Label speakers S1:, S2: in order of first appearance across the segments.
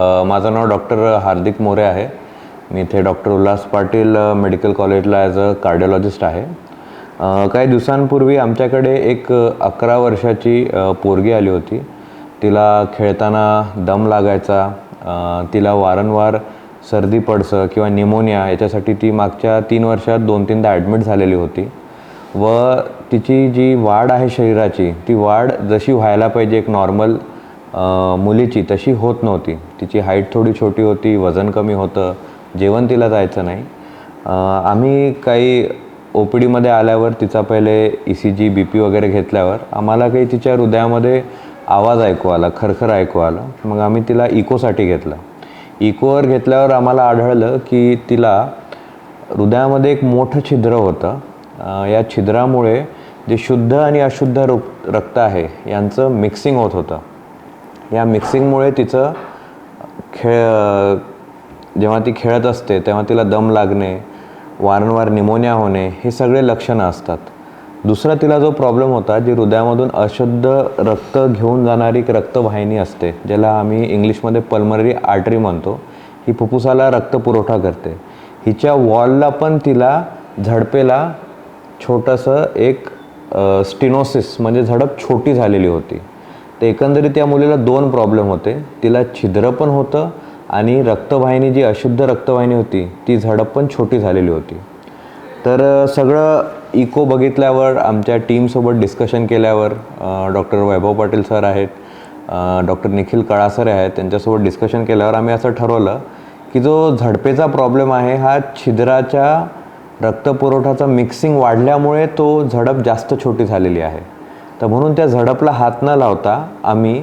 S1: माझं नाव डॉक्टर हार्दिक मोरे आहे. मी इथे डॉक्टर उल्हास पाटील मेडिकल कॉलेजला ॲज अ कार्डिओलॉजिस्ट आहे. काही दिवसांपूर्वी आमच्याकडे एक अकरा वर्षाची पोरगी आली होती. तिला खेळताना दम लागायचा. तिला वारंवार सर्दी पडसं किंवा निमोनिया याच्यासाठी ती मागच्या तीन वर्षात दोन तीनदा ॲडमिट झालेली होती. व तिची जी वाढ आहे शरीराची ती वाढ जशी व्हायला पाहिजे एक नॉर्मल मुलीची तशी होत नव्हती. तिची हाईट थोडी छोटी होती वजन कमी होतं जेवण तिला जायचं नाही. आम्ही काही ओ पी डीमध्ये आल्यावर तिचा पहिले E C G B P वगैरे घेतल्यावर आम्हाला काही तिच्या हृदयामध्ये आवाज ऐकू आला खरखर ऐकू आला. मग आम्ही तिला इकोसाठी घेतलं. इकोवर घेतल्यावर आम्हाला आढळलं की तिला हृदयामध्ये एक मोठं छिद्र होतं. या छिद्रामुळे जे शुद्ध आणि अशुद्ध रुक रक्त आहे यांचं मिक्सिंग होत होतं. या मिक्सिंगमुळे तिचं खेळ जेव्हा ती खेळत असते तेव्हा तिला दम लागणे वारंवार निमोनिया होणे हे सगळे लक्षणं असतात. दुसरा तिला जो प्रॉब्लेम होता जी हृदयामधून अशुद्ध रक्त घेऊन जाणारी एक रक्तवाहिनी असते ज्याला आम्ही इंग्लिशमध्ये पल्मरी आर्टरी म्हणतो ही फुफ्फुसाला रक्त पुरवठा करते. हिच्या वॉलला पण तिला झडपेला छोटंसं एक स्टिनोसिस म्हणजे झडप छोटी झालेली होती. तर एकंदरीत त्या मुलीला दोन प्रॉब्लेम होते. तिला छिद्र पण होतं आणि रक्तवाहिनी जी अशुद्ध रक्तवाहिनी होती ती झडप पण छोटी झालेली होती. तर सगळं इको बघितल्यावर आमच्या टीमसोबत डिस्कशन केल्यावर डॉक्टर वैभव पाटील सर आहेत डॉक्टर निखिल कळासरे आहेत त्यांच्यासोबत डिस्कशन केल्यावर आम्ही असं ठरवलं की जो झडपेचा प्रॉब्लेम आहे हा छिद्राच्या रक्तपुरवठ्याचा मिक्सिंग वाढल्यामुळे तो झडप जास्त छोटी झालेली आहे. तर म्हणून त्या झडपला हात न लावता आम्ही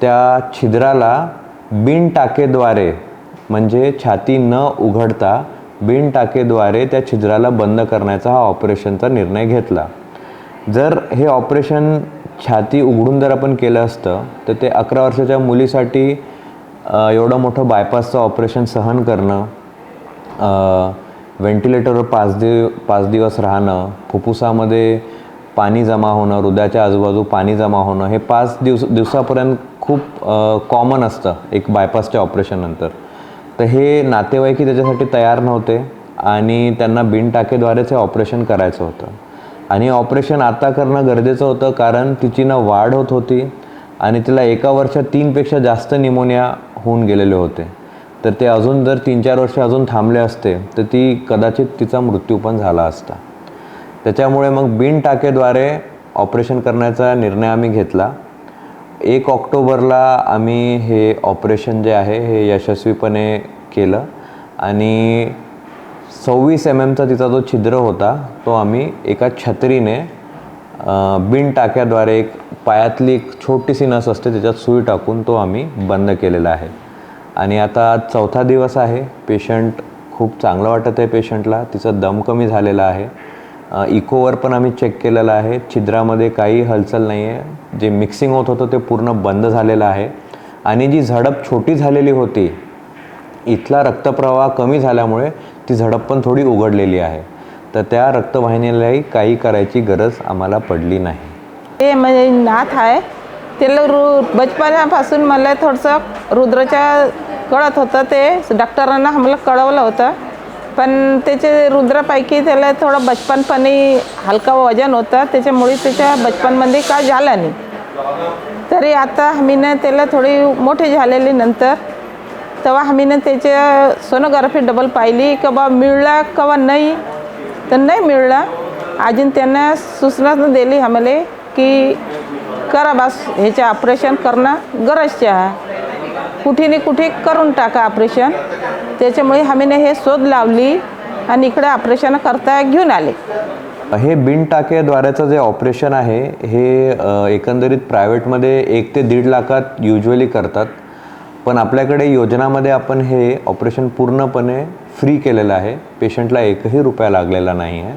S1: त्या छिद्राला बिन टाकेद्वारे म्हणजे छाती न उघडता बिन टाकेद्वारे त्या छिद्राला बंद करण्याचा हा ऑपरेशनचा निर्णय घेतला. जर हे ऑपरेशन छाती उघडून जर आपण केलं असतं तर ते अकरा वर्षाच्या मुलीसाठी एवढं मोठं बायपासचं ऑपरेशन सहन करणं व्हेंटिलेटरवर पाच दिव पाच दिवस राहणं फुफ्फुसामध्ये पाणी जमा होणं हृदयाच्या आजूबाजू पाणी जमा होणं हे पाच दिवस दिवसापर्यंत खूप कॉमन असतं एक बायपासच्या ऑपरेशननंतर तर हे नातेवाईकही त्याच्यासाठी तयार नव्हते आणि त्यांना बिनटाकेद्वारेच हे ऑपरेशन करायचं होतं. आणि ऑपरेशन आता करणं गरजेचं होतं कारण तिची ना वाढ होत होती आणि तिला एका वर्षात तीनपेक्षा जास्त निमोनिया होऊन गेलेले होते. तर ते अजून जर तीन चार वर्ष अजून थांबले असते तर ती कदाचित तिचा मृत्यू पण झाला असता. त्याच्यामुळे मग बिन टाकेद्वारे ऑपरेशन करण्याचा निर्णय आम्ही घेतला. एक ऑक्टोबरला आम्ही हे ऑपरेशन जे आहे हे यशस्वीपणे केलं आणि सव्वीस एम एमचा तिचा जो छिद्र होता तो आम्ही एका छत्रीने बिन टाक्याद्वारे एक पायातली एक छोटीशी नस असते त्याच्यात सुई टाकून तो आम्ही बंद केलेला आहे. आणि आता चौथा दिवस आहे. पेशंट खूप चांगलं वाटत आहे पेशंटला. तिचा दम कमी झालेला आहे. इकोवर पण आम्ही चेक केलेलं आहे. छिद्रामध्ये काही हालचाल नाही आहे जे मिक्सिंग होत होतं ते पूर्ण बंद झालेलं आहे. आणि जी झडप छोटी झालेली होती इथला रक्तप्रवाह कमी झाल्यामुळे ती झडप पण थोडी उघडलेली आहे. तर त्या रक्तवाहिनीलाही काही करायची गरज आम्हाला पडली नाही.
S2: ते म्हणजे नाथ आहे. त्याला रु बचपनापासून मला थोडंसं रुद्राच्या कळत होतं ते. डॉक्टरांना आम्हाला कळवलं होतं. पण त्याचे रुद्रापैकी त्याला थोडं बचपनपणी हलका वजन होतं. त्याच्यामुळे त्याच्या बचपनमध्ये काय झालं नाही. तरी आता हमीनं त्याला थोडी मोठे झालेली नंतर तेव्हा आम्हीनं त्याच्या सोनोग्राफी डबल पाहिली. का बा मिळला कवा नाही? तर नाही मिळला. अजून त्यांना सूचना दिली आम्हाला की करा बास ह्याच्या ऑपरेशन करणं गरजचे आहे. कुठे ना कुठे करून टाका ऑपरेशन त्याच्यामुळे हमीने हे शोध लावली आणि इकडे ऑपरेशन करता घेऊन आले.
S1: हे बिन जे ऑपरेशन आहे हे एकंदरीत प्रायव्हेटमध्ये एक ते दीड लाखात युजली करतात. पण आपल्याकडे योजनामध्ये आपण हे ऑपरेशन पूर्णपणे फ्री केलेलं आहे. पेशंटला एकही रुपया लागलेला नाही आहे